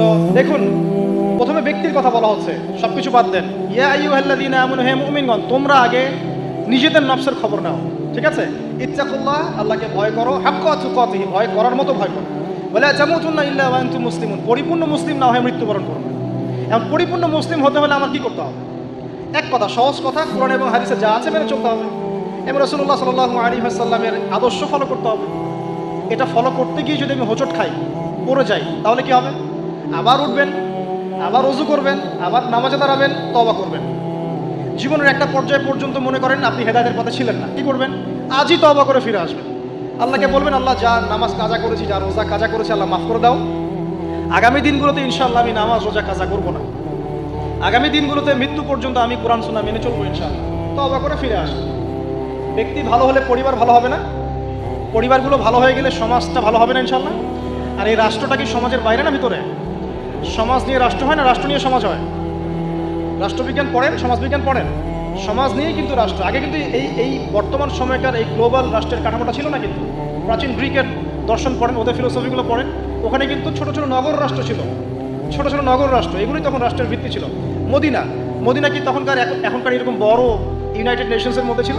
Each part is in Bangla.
তো দেখুন, প্রথমে ব্যক্তির কথা বলা হচ্ছে, সবকিছু বাদ দেন। ইয়া আমানু তোমরা আগে নিজেদের নফসের খবর নাও, ঠিক আছে? ইত্তাকুল্লাহ, আল্লাহকে ভয় করো, হাক্কা ভয় করার মতো ভয় করো। বলে জামুতুন্না ইল্লা পরিপূর্ণ মুসলিম না হয়ে মৃত্যুবরণ করো। এখন পরিপূর্ণ মুসলিম হতে হলে আমার কি করতে হবে? এক কথা, সহজ কথা, কোরআন এবং হাদিসে যা আছে মেনে চলতে হবে। এবং রসুল্লাহ সাল্লাহ আলী হাসাল্লামের আদর্শ ফলো করতে হবে। এটা ফলো করতে গিয়ে যদি আমি হোঁচট খাই, পড়ে যাই, তাহলে কি হবে? আবার উঠবেন, আবার অজু করবেন, আবার নামাজে দাঁড়াবেন তবা করবেন। জীবনের একটা পর্যায় পর্যন্ত মনে করেন আপনি হেদায়তের পথে ছিলেন না। কি করবেন? আজই তবা করে ফিরে আসবেন। আল্লাহকে বলবেন, আল্লাহ, যা নামাজ কাজা করেছি, যা রোজা কাজা করেছি, আল্লাহ মাফ করে দাও। আগামী দিনগুলোতে ইনশাআল্লাহ আমি নামাজ, রোজা কাজা করব না। আগামী দিনগুলোতে মৃত্যু পর্যন্ত আমি কোরআন শোনা মেনে চলবো ইনশাআল্লাহ। তবা করে ফিরে আসব ব্যক্তি ভালো হলে পরিবার ভালো হবে না? পরিবারগুলো ভালো হয়ে গেলে সমাজটা ভালো হবে না ইনশাল্লাহ আর এই রাষ্ট্রটা কি সমাজের বাইরে না ভিতরে? সমাজ নিয়ে রাষ্ট্র হয় না, রাষ্ট্র নিয়ে সমাজ হয়? রাষ্ট্রবিজ্ঞান পড়েন, সমাজবিজ্ঞান পড়েন? সমাজ নিয়েই কিন্তু রাষ্ট্র। আগে কিন্তু এই এই বর্তমান সময়কার এই গ্লোবাল রাষ্ট্রের কাঠামোটা ছিল না কিন্তু। প্রাচীন গ্রিকের দর্শন পড়েন, ওদের ফিলোসফিগুলো পড়েন। ওখানে কিন্তু ছোট ছোট নগর রাষ্ট্র ছিল। ছোট ছোট নগর রাষ্ট্র, এগুলোই তখন রাষ্ট্রের ভিত্তি ছিল। মদিনা। মদিনা কি তখনকার এখনকার এরকম বড় ইউনাইটেড নেশনসের মধ্যে ছিল?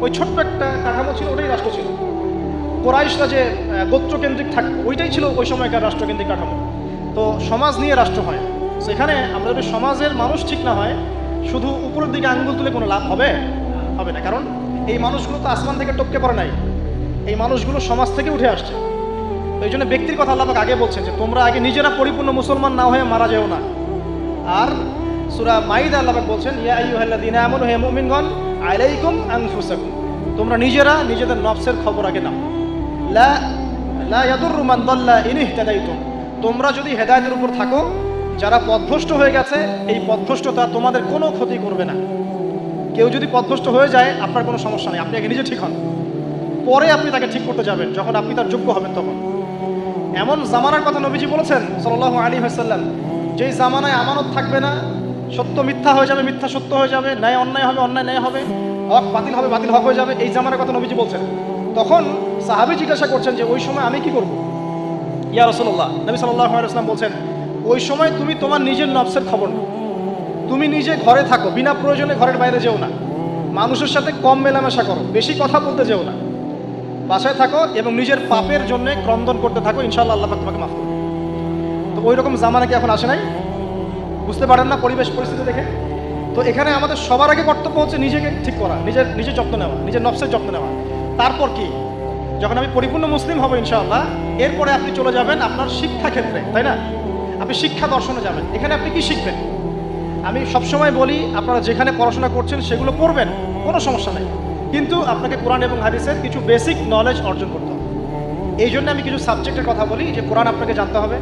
ওই ছোট্ট একটা কাঠামো ছিল, ওটাই রাষ্ট্র ছিল। কোরাইশরা যে গোত্রকেন্দ্রিক থাক, ওইটাই ছিল ওই সময়কার রাষ্ট্রকেন্দ্রিক কাঠামো। তো সমাজ নিয়ে রাষ্ট্র হয়। সেখানে আমরা যদি সমাজের মানুষ ঠিক না হয়, শুধু উপরের দিকে আঙ্গুল তুলে কোনো লাভ হবে? হবে না। কারণ এই মানুষগুলো তো আসমান থেকে টপকে পড়ে নাই। এই মানুষগুলো সমাজ থেকে উঠে আসছে। তো এই জন্য ব্যক্তির কথা আল্লাহ আগে বলছেন যে, তোমরা আগে নিজেরা পরিপূর্ণ মুসলমান না হয়ে মারা যেও না। আর সুরা মাইদা আল্লাহ বলছেন, ইয়া আমানু, হে মুমিনগণ, আলাইকুম আনফুসাকুম। তোমরা নিজেরা নিজেদের নফসের খবর আগে নাও। লা লা ইয়াদুররু মান দাল্লা ইন ইহতাদাইতুম। তোমরা যদি হেদায়েতের উপর থাকো, যারা পথভ্রষ্ট হয়ে গেছে, এই পথভ্রষ্টতা তোমাদের কোনো ক্ষতি করবে না। কেউ যদি পথভ্রষ্ট হয়ে যায়, আপনার কোনো সমস্যা নেই, আপনি আগে নিজে ঠিক হন। পরে আপনি তাকে ঠিক করতে যাবেন, যখন আপনি তার যোগ্য হবেন তখন। এমন জামানার কথা নবীজি বলেছেন, সাল্লাল্লাহু আলী হাসাল্লাম যেই জামানায় আমানত থাকবে না, সত্য মিথ্যা হয়ে যাবে, মিথ্যা সত্য হয়ে যাবে, ন্যায় অন্যায় হবে, অন্যায় ন্যায় হবে, হক বাতিল হবে, বাতিল হক হয়ে যাবে, এই জামানার কথা নবীজি বলছেন। তখন সাহাবি জিজ্ঞাসা করছেন যে, ওই সময় আমি কি করব? ইয়া রসল্লাহ নবী সাল্লাহ আলাইসলাম বলছেন, ওই সময় তুমি তোমার নিজের নবসের খবর নাও। তুমি নিজে ঘরে থাকো, বিনা প্রয়োজনে ঘরের বাইরে যেও না। মানুষের সাথে কম মেলামেশা করো, বেশি কথা বলতে যেও না। বাসায় থাকো এবং নিজের পাপের জন্য ক্রন্দন করতে থাকো, ইনশাআল্লাহ আল্লাহ তোমাকে মাফ করবে। তো ওই রকম জামানা কি এখন আসে নাই? বুঝতে পারেন না পরিবেশ পরিস্থিতি দেখে? তো এখানে আমাদের সবার আগে কর্তব্য হচ্ছে নিজেকে ঠিক করা, নিজের নিজের যত্ন নেওয়া, নিজের নফসের যত্ন নেওয়া। তারপর কি? যখন আমি পরিপূর্ণ মুসলিম হব ইনশাআল্লাহ, এরপরে আপনি চলে যাবেন আপনার শিক্ষা ক্ষেত্রে, তাই না? আপনি শিক্ষা দর্শনে যাবেন। এখানে আপনি কি শিখবেন? আমি সবসময় বলি, আপনারা যেখানে পড়াশোনা করছেন সেগুলো পড়বেন, কোনো সমস্যা নেই। কিন্তু আপনাকে কোরআন এবং হাদিসের কিছু বেসিক নলেজ অর্জন করতে হবে। এই জন্য আমি কিছু সাবজেক্টের কথা বলি, যে কোরআন আপনাকে জানতে হবে,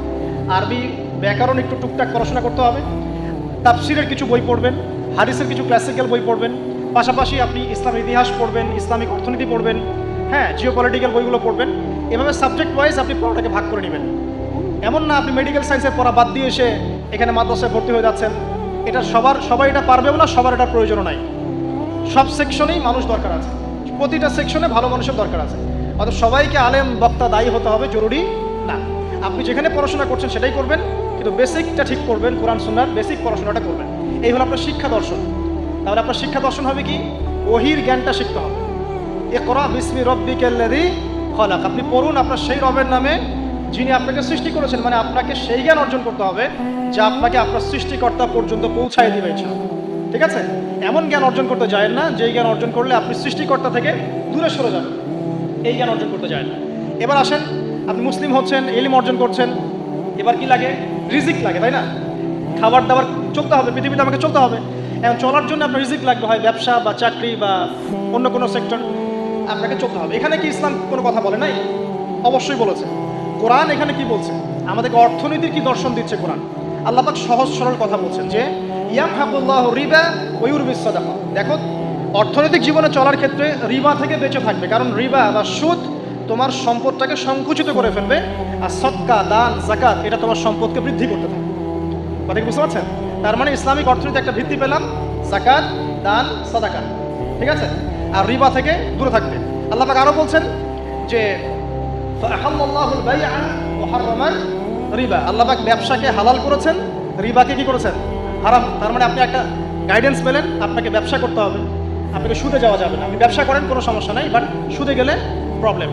আরবি ব্যাকরণ একটু টুকটাক পড়াশোনা করতে হবে, তাফসিরের কিছু বই পড়বেন, হাদিসের কিছু ক্লাসিক্যাল বই পড়বেন, পাশাপাশি আপনি ইসলামের ইতিহাস পড়বেন, ইসলামিক অর্থনীতি পড়বেন হ্যাঁ জিও পলিটিক্যাল বইগুলো পড়বেন। এভাবে সাবজেক্ট ওয়াইজ আপনি পড়াটাকে ভাগ করে নেবেন। এমন না আপনি মেডিকেল সায়েন্সের পড়া বাদ দিয়ে এসে এখানে মাদ্রাসায় ভর্তি হয়ে যাচ্ছেন। এটা সবার, সবাই এটা পারবেও না, সবার এটা প্রয়োজনও নাই। সব সেকশনেই মানুষ দরকার আছে। প্রতিটা সেকশনে ভালো মানুষের দরকার আছে। অর্থাৎ সবাইকে আলেম, বক্তা, দায়ী হতে হবে, জরুরি না। আপনি যেখানে পড়াশোনা করছেন সেটাই করবেন, কিন্তু বেসিকটা ঠিক করবেন, কোরআন সুন্নার বেসিক পড়াশোনাটা করবেন। এই হলো আপনার শিক্ষা দর্শন। তাহলে আপনার শিক্ষা দর্শন হবে কি? ওহির জ্ঞানটা শিখতে হবে। এ করা বিসমি রব্বিকাল্লাদি খলাক। আপনি পড়ুন আপনার সেই রবের নামে, যিনি আপনাকে সৃষ্টি করেছেন মানে আপনাকে সেই জ্ঞান অর্জন করতে হবে, যা আপনাকে আপনার সৃষ্টিকর্তা পর্যন্ত পৌঁছায় দিবে ঠিক আছে? এমন জ্ঞান অর্জন করতে যায় না, যেই জ্ঞান অর্জন করলে আপনি সৃষ্টিকর্তা থেকে দূরে সরে যাবেন। এই জ্ঞান অর্জন করতে যায় না। এবার আসেন, আপনি মুসলিম হচ্ছেন এলিম অর্জন করছেন, এবার কি লাগে? রিজিক লাগে, তাই না? খাবার দাবার চলতে হবে, পৃথিবীতে আমাকে চলতে হবে। এখন চলার জন্য আপনার রিজিক লাগবে, হয় ব্যবসা বা চাকরি বা অন্য কোনো সেক্টর। আপনাকে চলতে হবে। এখানে কি ইসলাম কোনো কথা বলে নাই? অবশ্যই বলেছে। কোরআন এখানে কি বলছে? আমাদেরকে অর্থনীতির কি দর্শন দিচ্ছে কোরআন? আল্লাহ পাক সহজ সরল কথা বলছেন যে ইয়াম হাবুল্লাহ রিবা ওয়ুর বিশ্বদাফা দেখো, অর্থনৈতিক জীবনে চলার ক্ষেত্রে রিবা থেকে বেঁচে থাকবে। কারণ রিবা বা সুদ তোমার সম্পদটাকে সংকুচিত করে ফেলবে আর সৎকা দান জাকাত এটা তোমার সম্পদকে বৃদ্ধি করতে থাকবে। কথা বুঝতে পারছেন? তার মানে ইসলামিক অর্থনীতি একটা ভিত্তি পেলাম জাকাত দান সাদাকাত ঠিক আছে? আর রিবা থেকে দূরে থাকবে আল্লাহ পাক আরও বলছেন যে রিবা। আল্লাহ ব্যবসাকে হালাল করেছেন, রিবাকে কি করেছেন? হারাম। তার মানে আপনি একটা গাইডেন্স পেলেন, আপনাকে ব্যবসা করতে হবে। আপনাকে সুদে যাওয়া যাবে না। আপনি ব্যবসা করেন, কোনো সমস্যা নাই বাট সুদে গেলে প্রবলেম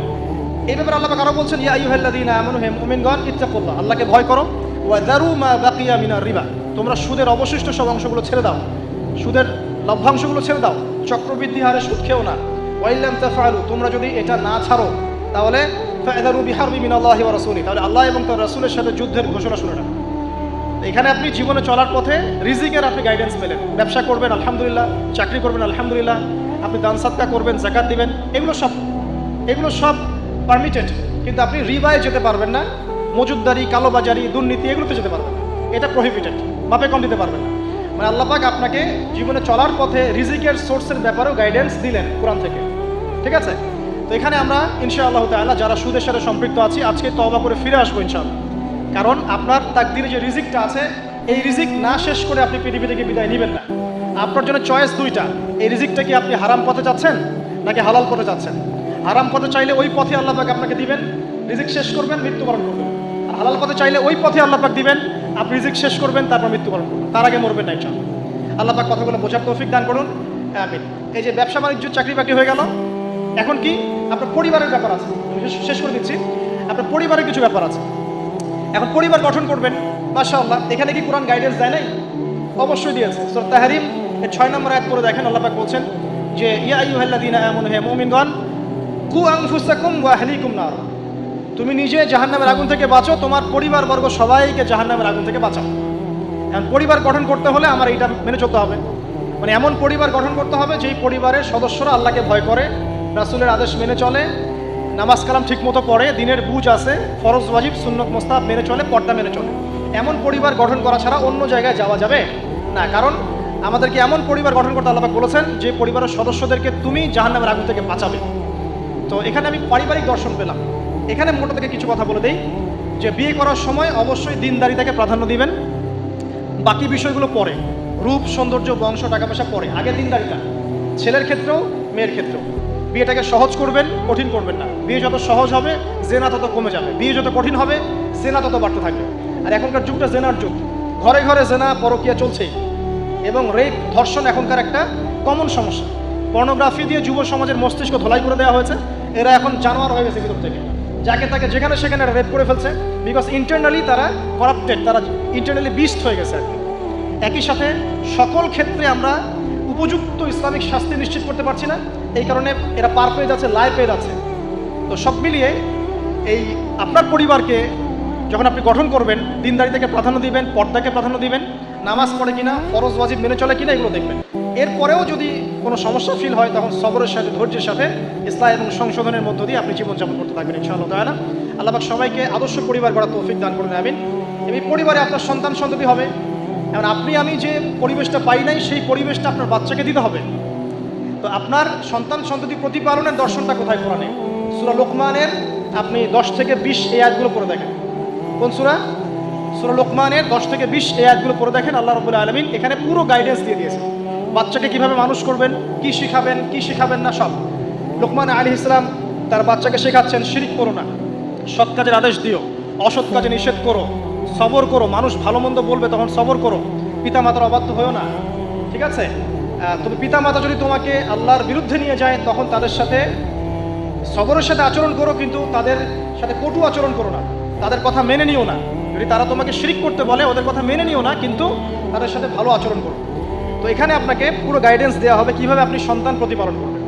এই ব্যাপারে আল্লাহ আরও বলছেন, ইয়া ইউহেল্লাদিন আমন হেম উমিনগণ ইত্তাকুল্লাহ। আল্লাহকে ভয় করো। ওয়া ওয়াজারু মা বাকিয়া মিনা রিবা। তোমরা সুদের অবশিষ্ট সব অংশগুলো ছেড়ে দাও। সুদের লভ্যাংশগুলো ছেড়ে দাও। চক্রবৃদ্ধি হারে সুদ খেও না। ওয়াইল্লাম তাফআলু, তোমরা যদি এটা না ছাড়ো, তাহলে ফায়দারু বিহারবি মিনাল্লাহি ওয়া রাসূলি তাহলে আল্লাহ এবং তার রাসূলের সাথে যুদ্ধের ঘোষণা শুনে না এখানে আপনি জীবনে চলার পথে রিজিকের আপনি গাইডেন্স পেলেন। ব্যবসা করবেন, আলহামদুলিল্লাহ। চাকরি করবেন, আলহামদুলিল্লাহ। আপনি দান সাদকা করবেন জাকাত দিবেন। এগুলো সব এগুলো সব পারমিটেড কিন্তু আপনি রিবায় যেতে পারবেন না। মজুদদারি, কালোবাজারি, দুর্নীতি, এগুলোতে যেতে পারবেন এটা প্রহিবিটেড মাপে কম দিতে পারবেন না। মানে আল্লাপাক আপনাকে জীবনে চলার পথে রিজিকের সোর্সের ব্যাপারেও গাইডেন্স দিলেন কোরআন থেকে। ঠিক আছে? তো এখানে আমরা ইনশাআল্লাহ তাআলা যারা সুদের সাথে সম্পৃক্ত আছি, আজকে তওবা করে ফিরে আসব ইনশাআল্লাহ। কারণ আপনার তাকদিরে যে রিজিকটা আছে, এই রিজিক না শেষ করে আপনি পৃথিবী থেকে বিদায় নেবেন না। আপনার জন্য চয়েস দুইটা। এই রিজিকটা কি আপনি হারাম পথে যাচ্ছেন, নাকি হালাল পথে যাচ্ছেন? হারাম পথে চাইলে ওই পথে আল্লাহ পাক আপনাকে দিবেন, রিজিক শেষ করবেন, মৃত্যুবরণ করবেন। আর হালাল পথে চাইলে ওই পথে আল্লাহ পাক দিবেন আপনি রিজিক শেষ করবেন, তারপর মৃত্যুবরণ করবেন। তার আগে মরবেন না, ইনশাআল্লাহ। আল্লাহ পাক কথাগুলো বোঝার তৌফিক দান করুন। আমিন। এই যে ব্যবসা বাণিজ্য, চাকরি বাকরি হয়ে গেল। এখন কি? আপনার পরিবারের ব্যাপার আছে। শেষ- করে দিচ্ছি। আপনার পরিবারের কিছু ব্যাপার আছে। এখন পরিবার গঠন করবেন। মাশাআল্লাহ। এখানে কি কোরআন গাইডেন্স দেয় নাই? অবশ্যই দিয়েছে। সূরা তাহরিম ছয় নম্বর আয়াত করে দেখেন, আল্লাহ পাক বলছেন যে, ইয়া আইয়ুহাল্লাযীনা আমানু, হে মুমিনগণ, কু আনফুসাকুম ওয়া আহলিকুম নার। তুমি নিজে জাহান্নামের আগুন থেকে বাঁচো তোমার পরিবারবর্গ সবাইকে জাহান্নামের আগুন থেকে বাঁচাও। এখন পরিবার গঠন করতে হলে আমার এইটা মেনে চলতে হবে। মানে এমন পরিবার গঠন করতে হবে, যেই পরিবারের সদস্যরা আল্লাহকে ভয় করে, রাসুলের আদেশ মেনে চলে, নামাজ কালাম ঠিক মতো পড়ে, দিনের বুঝ আছে, ফরজ, ওয়াজিব, সুন্নত মোস্তাব মেনে চলে, পর্দা মেনে চলে। এমন পরিবার গঠন করা ছাড়া অন্য জায়গায় যাওয়া যাবে? না, কারণ আমাদেরকে এমন পরিবার গঠন করতে আল্লাহ বলেছেন, যে পরিবারের সদস্যদেরকে তুমি জাহান্নামের আগুন থেকে বাঁচাবে। তো এখানে আমি পারিবারিক দর্শন পেলাম। এখানে মোটা থেকে কিছু কথা বলে দেই, যে বিয়ে করার সময় অবশ্যই দিনদারিতাকে প্রাধান্য দিবেন। বাকি বিষয়গুলো পরে। রূপ, সৌন্দর্য, বংশ টাকা পয়সা পরে। আগে দিনদারিতা। ছেলের ক্ষেত্রেও, মেয়ের ক্ষেত্রেও। বিয়েটাকে সহজ করবেন, কঠিন করবেন না। বিয়ে যত সহজ হবে, জেনা তত কমে যাবে। বিয়ে যত কঠিন হবে, জেনা তত বাড়তে থাকবে। আর এখনকার যুগটা জেনার যুগ। ঘরে ঘরে জেনা পরকিয়া চলছেই। এবং রেপ, ধর্ষণ এখনকার একটা কমন সমস্যা। পর্নোগ্রাফি দিয়ে যুব সমাজের মস্তিষ্ক ধোলাই করে দেওয়া হয়েছে। এরা এখন জানোয়ার হয়ে গেছে ভিতর থেকে। যাকে তাকে যেখানে সেখানে রেপ করে ফেলছে বিকজ ইন্টারনালি তারা করাপ্টেড তারা ইন্টারনালি বিস্ট হয়ে গেছে আর একই সাথে সকল ক্ষেত্রে আমরা উপযুক্ত ইসলামিক শাস্তি নিশ্চিত করতে পারছি না, এই কারণে এরা পার পেয়ে যাচ্ছে, লাই পেয়ে যাচ্ছে। তো সব মিলিয়ে এই আপনার পরিবারকে যখন আপনি গঠন করবেন দিনদারিতাকে প্রাধান্য দিবেন, পর্দাকে প্রাধান্য দিবেন নামাজ পড়ে কিনা, ফরজ ওয়াজিব মেনে চলে কিনা, এগুলো দেখবেন। এরপরেও যদি কোনো সমস্যা ফিল হয়, তখন সবরের সাথে, ধৈর্যের সাথে ইসলাম এবং সংশোধনের মধ্য দিয়ে আপনি জীবনযাপন করতে থাকবেন, ইনশাআল্লাহ তাআলা। আল্লাহ পাক সবাইকে আদর্শ পরিবার গড়া তৌফিক দান করুন, আমিন। এই পরিবারে আপনার সন্তান সন্ততি হবে। এখন আপনি, আমি যে পরিবেশটা পাই নাই, সেই পরিবেশটা আপনার বাচ্চাকে দিতে হবে। তো আপনার সন্তান সন্ততি প্রতিপালনের দর্শনটা কোথায় কোরআনে? সুরা লোকমানের, আপনি দশ থেকে বিশ এই আয়াতগুলো পড়ে দেখেন। কোন সুরা? সুরা লোকমানের দশ থেকে বিশ এই আয়াতগুলো পড়ে দেখেন, আল্লাহ রবুল্লা আলমিন এখানে পুরো গাইডেন্স দিয়ে দিয়েছে বাচ্চাকে কীভাবে মানুষ করবেন, কি শিখাবেন কি শিখাবেন না সব। লোকমান আলী ইসলাম তার বাচ্চাকে শেখাচ্ছেন, শিরিক করো না। সৎ কাজের আদেশ দিও, অসৎ কাজে নিষেধ করো, সবর করো, মানুষ ভালো মন্দ বলবে তখন সবর করো। পিতা মাতার অবাধ্য হয়েও না, ঠিক আছে? তবে পিতা মাতা যদি তোমাকে আল্লাহর বিরুদ্ধে নিয়ে যায়, তখন তাদের সাথে সবরের সাথে আচরণ করো, কিন্তু তাদের সাথে কটু আচরণ করো না। তাদের কথা মেনে নিও না। যদি তারা তোমাকে শিরিক করতে বলে, ওদের কথা মেনে নিও না, কিন্তু তাদের সাথে ভালো আচরণ করো। তো এখানে আপনাকে পুরো গাইডেন্স দেওয়া হবে কীভাবে আপনি সন্তান প্রতিপালন করবেন।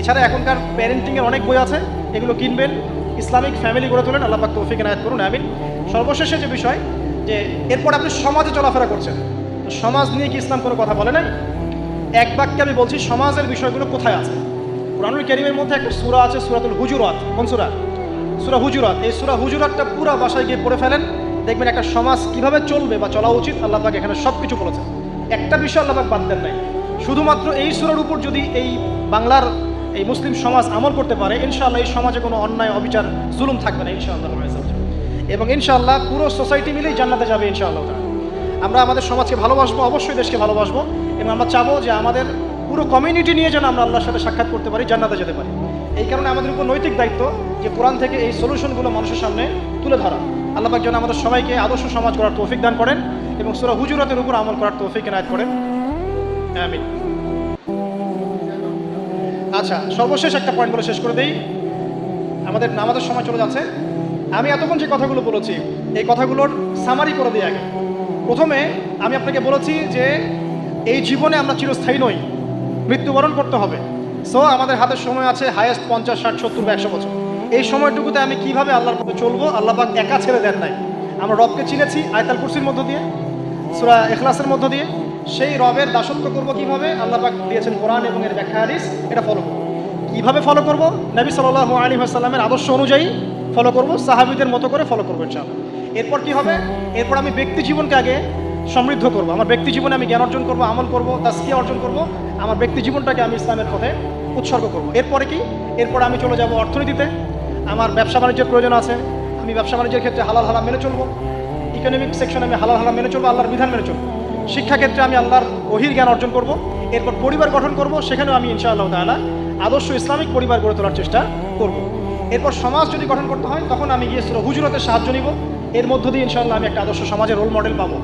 এছাড়া এখনকার প্যারেন্টিংয়ের অনেক বই আছে, এগুলো কিনবেন, ইসলামিক ফ্যামিলি গড়ে তোলেন, আল্লাহ পাক তৌফিক এনায়ত করুন, আমিন। সর্বশেষে যে বিষয়, যে এরপর আপনি সমাজে চলাফেরা করছেন সমাজ নিয়ে কি ইসলাম কোনো কথা বলে নাই? এক বাক্যে আমি বলছি, সমাজের বিষয়গুলো কোথায় আছে? কোরআনুল কেরিমের মধ্যে একটা সুরা আছে, সূরাতুল হুজুরাত। কোন সুরা? সুরা হুজুরাত। এই সুরা হুজুরাতটা পুরা বাসায় গিয়ে পড়ে ফেলেন। দেখবেন একটা সমাজ কীভাবে চলবে বা চলা উচিত, আল্লাহ পাক এখানে সব কিছু বলেছেন। একটা বিষয় আল্লাহ পাক বাদ দেন নাই। শুধুমাত্র এই সূরার উপর যদি এই বাংলার এই মুসলিম সমাজ আমল করতে পারে, ইনশাআল্লাহ এই সমাজে কোনো অন্যায়, অবিচার, জুলুম থাকবে না ইনশাআল্লাহ এবং ইনশাআল্লাহ পুরো সোসাইটি মিলেই জান্নাতে যাবে ইনশাআল্লাহ। আমরা আমাদের সমাজকে ভালোবাসবো, অবশ্যই দেশকে ভালোবাসবো, এবং আমরা চাবো যে আমাদের পুরো কমিউনিটি নিয়ে যেন আমরা আল্লাহর সাথে সাক্ষাৎ করতে পারি, জান্নাতে যেতে পারি। এই কারণে আমাদের উপর নৈতিক দায়িত্ব যে কোরআন থেকে এই সলিউশনগুলো মানুষের সামনে তুলে ধরা। আল্লাহ যেন আমাদের সবাইকে আদর্শ সমাজ করার তৌফিক দান করেন এবং সুরা হুজুরাতের উপর আমল করার তৌফিক এনায়ত করেন। আমিন। আচ্ছা সর্বশেষ একটা পয়েন্ট বলে শেষ করে দেই। আমাদের নামাজের সময় চলে যাচ্ছে। আমি এতক্ষণ যে কথাগুলো বলেছি, এই কথাগুলোর সামারি করে দিই আগে। প্রথমে আমি আপনাকে বলেছি যে এই জীবনে আমরা চিরস্থায়ী নই, মৃত্যুবরণ করতে হবে। সো আমাদের হাতের সময় আছে হায়েস্ট পঞ্চাশ, ষাট, সত্তর বা একশো বছর। এই সময়টুকুতে আমি কীভাবে আল্লাহর পথে চলবো, আল্লাহ পাক একা ছেড়ে দেন নাই। আমরা রবকে চিনেছি আয়তাল কুরসির মধ্য দিয়ে, সুরা এখলাসের মধ্য দিয়ে। সেই রবের দাসত্ব করব কীভাবে? আল্লাহ পাক দিয়েছেন কোরআন এবং এর ব্যাখ্যা হাদিস, এটা ফলো করব। কীভাবে ফলো করব? নবী সাল্লাহ আলী আসাল্লামের আদর্শ অনুযায়ী ফলো করব, সাহাবিদের মতো করে ফলো করব ইনশাআল্লাহ। এরপর কি হবে? এরপর আমি ব্যক্তি জীবনকে আগে সমৃদ্ধ করব। আমার ব্যক্তি জীবনে আমি জ্ঞান অর্জন করব, আমল করব তাস্কিয়া অর্জন করব। আমার ব্যক্তি জীবনটাকে আমি ইসলামের পথে উৎসর্গ করব। এরপরে কি? এরপর আমি চলে যাব অর্থনীতিতে। আমার ব্যবসা বাণিজ্যের প্রয়োজন আছে, আমি ব্যবসা বাণিজ্যের ক্ষেত্রে হালাল হালাম মেনে চলবো। ইকোনমিক সেকশনে আমি হালাল হালাম মেনে চলবো, আল্লাহর বিধান মেনে চলবো। শিক্ষাক্ষেত্রে আমি আল্লাহর গভীর জ্ঞান অর্জন করব, এরপর পরিবার গঠন করব, সেখানেও আমি ইনশাআল্লাহ তাআলা আদর্শ ইসলামিক পরিবার গড়ে তোলার চেষ্টা করব। এরপর সমাজ যদি গঠন করতে হয়, তখন আমি গিয়ে হুজুরতের সাহায্য নিব। এর মধ্য দিয়ে ইনশাআল্লাহ আমি একটা আদর্শ সমাজের রোল মডেল পাবো।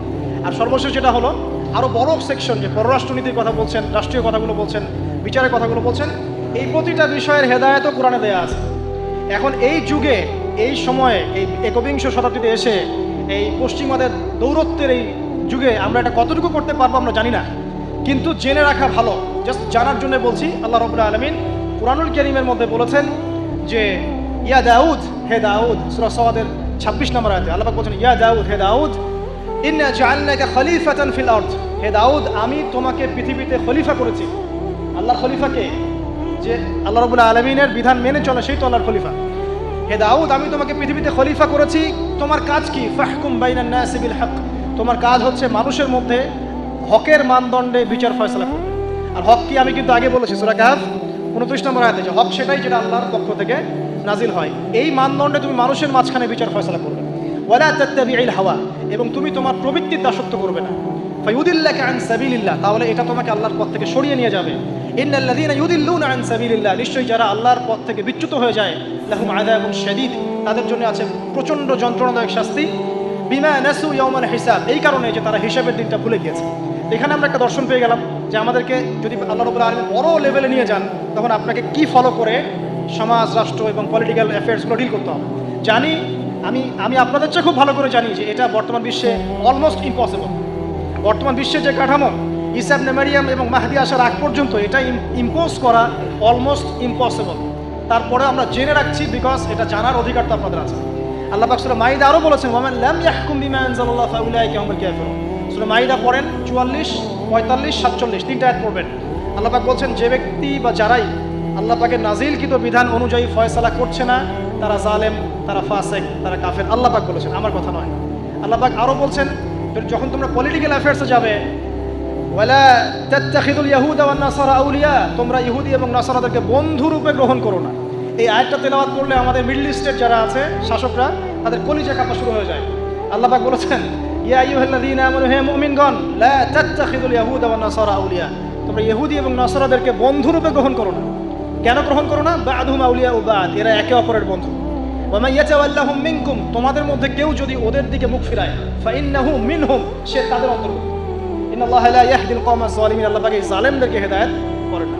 আর সর্বশেষ যেটা হলো আরও বড় সেকশন যে পররাষ্ট্রনীতির কথা বলছেন, রাষ্ট্রীয় কথাগুলো বলছেন, বিচারের কথাগুলো বলছেন, এই প্রতিটা বিষয়ের হেদায়তও কোরআনে দেয়া আছে। এখন এই যুগে, এই সময়ে, এই একবিংশ শতাব্দীতে এসে এই পশ্চিমাদের দৌরত্বের এই যুগে আমরা এটা কতটুকু করতে পারব আমরা জানি না। কিন্তু জেনে রাখা ভালো জাস্ট জানার জন্য বলছি, আল্লাহ রবুল্লা আলমিন কুরআনুল করিমের মধ্যে বলেছেন যে, ইয়া দাউদ, হে দাউদ, সুরা সওয়াদের ছাব্বিশ নম্বর আয়তে আল্লাহ বলছেন, ইয়া দাউদ, হে দাউদ, ইন্না জাআলনাকা ফিল আরদ। হে দাউদ, আমি তোমাকে পৃথিবীতে খলিফা করেছি। আল্লাহর খলিফাকে যে আল্লাহ রবুল্লা আলমিনের বিধান মেনে চলে, সেই তো আল্লাহর খলিফা। হে দাউদ, আমি তোমাকে পৃথিবীতে খলিফা করেছি। তোমার কাজ কি? ফাহকুম বাইনান হক। তোমার কাজ হচ্ছে মানুষের মধ্যে হকের মানদণ্ডে বিচার ফয়সলা করবে আর হক কি আমি কিন্তু আগে বলেছি, সূরা কাহফ 29 নম্বর আয়াতে যে হক সেটাই যেটা আল্লাহর পক্ষ থেকে নাজিল হয়। এই মানদণ্ডে তুমি মানুষের মাঝখানে বিচার ফয়সলা করবে। ওয়ালা তাত্তাবিউল হাওয়া, এবং তুমি তোমার প্রবৃত্তির দাসত্ব করবে না। ফায়ুদিল্লাকা আন সাবিলিল্লাহ, তাহলে এটা তোমাকে আল্লাহর পথ থেকে সরিয়ে নিয়ে যাবে। নিশ্চয়ই যারা আল্লাহর পথ থেকে বিচ্যুত হয়ে যায়, লাহুম তাদের জন্য আছে প্রচণ্ড যন্ত্রণাদায়ক শাস্তি। বিমা নাসু ইয়াউমাল হিসাব। এই কারণে যে তারা হিসাবের দিনটা ভুলে গিয়েছে। এখানে আমরা একটা দর্শন পেয়ে গেলাম যে আমাদেরকে যদি আল্লাহ রবুল্লা আলমী বড় লেভেলে নিয়ে যান, তখন আপনাকে কি ফলো করে সমাজ, রাষ্ট্র এবং পলিটিক্যাল অ্যাফেয়ার্সগুলো ডিল করতে হবে। জানি, আমি আমি আপনাদের চেয়ে খুব ভালো করে জানি যে এটা বর্তমান বিশ্বে অলমোস্ট ইম্পসিবল বর্তমান বিশ্বের যে কাঠামো ইসাব নেমারিয়াম এবং মাহাদি আসার আগ পর্যন্ত এটা ইম্পোজ করা অলমোস্ট ইম্পসিবল তারপরে আমরা জেনে রাখছি বিকজ এটা জানার অধিকার তো আপনাদের আছে। আল্লাহ পাক সূরা মাইদা আরও বলেছেন, ওয়ামান লাম ইয়াহকুম বিমা আনজালাল্লাহ ফাউলাইকা হুমুল কাফিরুন সূরা মাইদা পড়েন 44 45 47 তিনটা আয়াত পড়বেন। আল্লাহ পাক বলছেন, যে ব্যক্তি বা যারাই আল্লাহ পাকের নাজিলকৃত বিধান অনুযায়ী ফয়সালা করছে না, তারা জালেম, তারা ফাসেক, তারা কাফের। আল্লাহ পাক বলেছেন, আমার কথা নয়। আল্লাহ পাক আরও বলছেন, যখন তোমরা পলিটিক্যাল অ্যাফেয়ার্সে যাবে ওয়ালা তাত্তাখিদুল ইয়াহুদা ওয়ান নাসারা আউলিয়া, তোমরা ইহুদি এবং নাসারাদেরকে বন্ধু রূপে গ্রহণ করো না। এই আয়াতটা তেলাওয়াত করলে আমাদের মিডল ইস্টের যারা আছে, শাসকরা, তাদের কলিজা কাঁপা শুরু হয়ে যায়। আল্লাহ পাক বলেছেন, ইয়া আইয়ুহাল্লাযীনা আমানু, হে মুমিনগণ, লা তাত্তাখিদুল ইয়াহুদা ওয়ান নাসারা আউলিয়া, তোমরা ইহুদি এবং নাসারাদেরকে বন্ধু রূপে গ্রহণ করো না। কেন গ্রহণ করো না? বাদহুম আউলিয়া উবাদ এরা একে অপরের বন্ধু। মিনকুম, তোমাদের মধ্যে কেউ যদি ওদের দিকে মুখ ফিরায়, ফাইন্নাহু মিনহুম, সে তাদের অন্তর্ভুক্ত। ইন্নাল্লাহা লা ইয়াহদিল কওমা যালিমিন আল্লাহ পাক এই জালেমদেরকে হেদায়েত করেন না